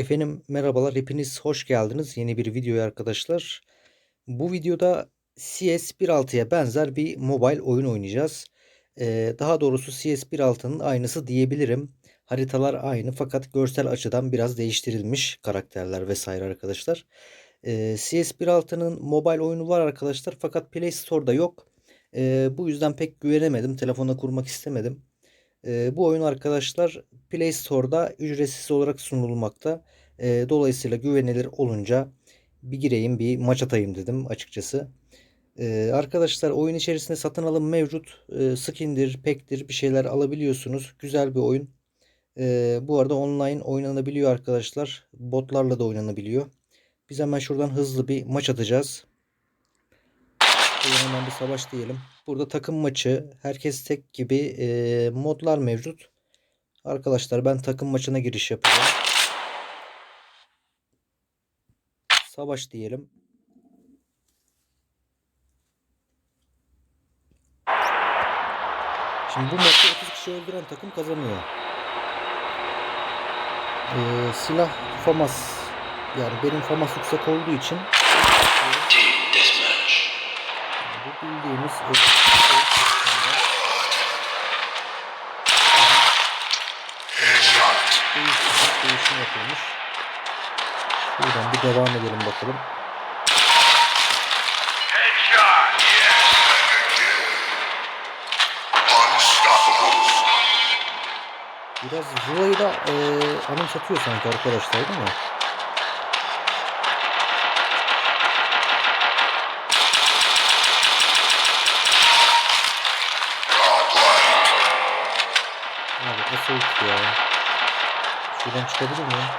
Efendim merhabalar hepiniz hoş geldiniz yeni bir videoya arkadaşlar. Bu videoda CS 1.6'ya benzer bir mobile oyun oynayacağız. Ee, daha doğrusu CS 1.6'nın aynısı diyebilirim. Haritalar aynı fakat görsel açıdan biraz değiştirilmiş karakterler vesaire arkadaşlar. Ee, CS 1.6'nın mobile oyunu var arkadaşlar fakat Play Store'da yok. Ee, bu yüzden pek güvenemedim. Telefona kurmak istemedim. Bu oyun arkadaşlar Play Store'da ücretsiz olarak sunulmakta. Dolayısıyla güvenilir olunca bir gireyim bir maç atayım dedim açıkçası. Arkadaşlar oyun içerisinde satın alım mevcut. Ee, skindir, pektir bir şeyler alabiliyorsunuz. Güzel bir oyun. Bu arada online oynanabiliyor arkadaşlar. Botlarla da oynanabiliyor. Biz hemen şuradan hızlı bir maç atacağız. Hemen bir savaş diyelim. Burada takım maçı, herkes tek gibi e, modlar mevcut. Arkadaşlar ben takım maçına giriş yapacağım. Savaş diyelim. Şimdi bu maçta 30 kişi öldüren takım kazanıyor. Ee, silah FAMAS yani benim FAMAS yüksek olduğu için bildiğimiz değişim, yapılmış. Şuradan bir devam edelim bakalım. Biraz Zula'yı da e, anımsatıyor sanki arkadaşlar değil mi? Abi assault ya. Şuradan çıkabilir miyim?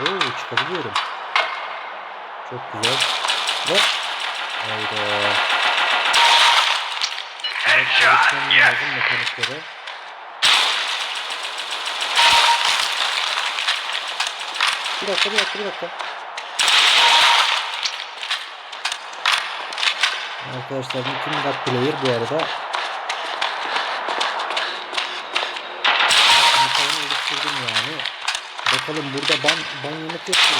Oo çıkabiliyorum. Çok güzel. Ve Hayda. Çalışmam lazım mekaniklere. Bir dakika bir dakika bir dakika. Arkadaşlar bütün God Player bu arada Bakalım burada ban, ban yemek yok mu?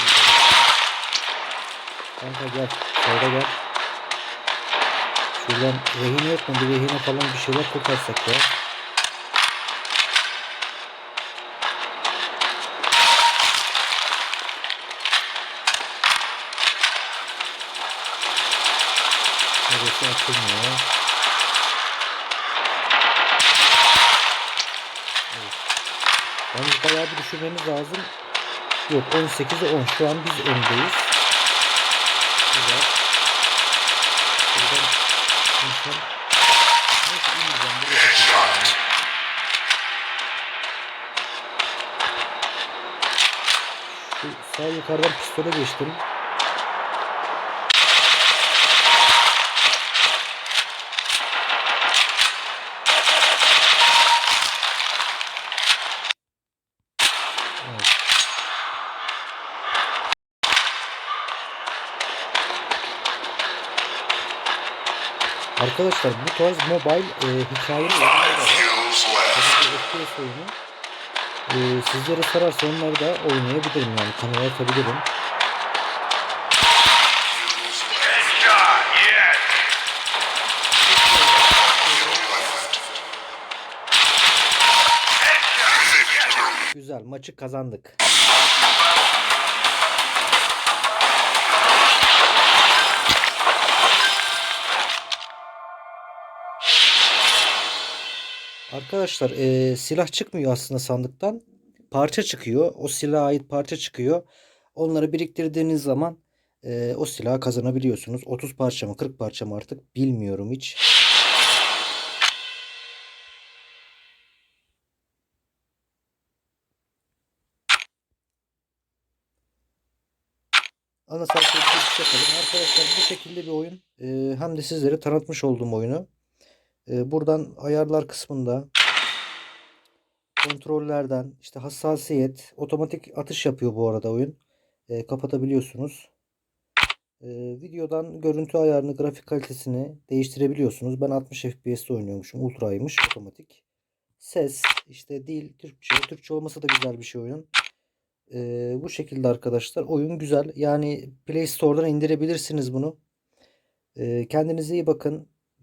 Kanka gel. Şöyle gel. Şuradan rehin yok mu? Bir rehine falan bir şeyler kurtarsak ya. Neresi açılmıyor. Yalnız bayağı bir düşürmemiz lazım. Yok 18'e 10. Şu an biz öndeyiz. Güzel. Buradan insan... Sağ yukarıdan pistole geçtim. Arkadaşlar bu tarz mobile e, oyunu. E, sizlere sararsa onları da oynayabilirim yani kanala atabilirim. Güzel maçı kazandık. Arkadaşlar e, silah çıkmıyor aslında sandıktan. Parça çıkıyor. O silaha ait parça çıkıyor. Onları biriktirdiğiniz zaman e, o silahı kazanabiliyorsunuz. 30 parça mı 40 parça mı artık bilmiyorum hiç. Ana bir giriş yapalım. Arkadaşlar bu şekilde bir oyun. E, hem de sizlere tanıtmış olduğum oyunu. E, buradan ayarlar kısmında kontrollerden işte hassasiyet otomatik atış yapıyor bu arada oyun. E, kapatabiliyorsunuz. E, videodan görüntü ayarını grafik kalitesini değiştirebiliyorsunuz. Ben 60 FPS'te oynuyormuşum. Ultra'ymış otomatik. Ses işte dil Türkçe. Türkçe olması da güzel bir şey oyun. Ee, bu şekilde arkadaşlar. Oyun güzel. Yani Play Store'dan indirebilirsiniz bunu. Ee, kendinize iyi bakın.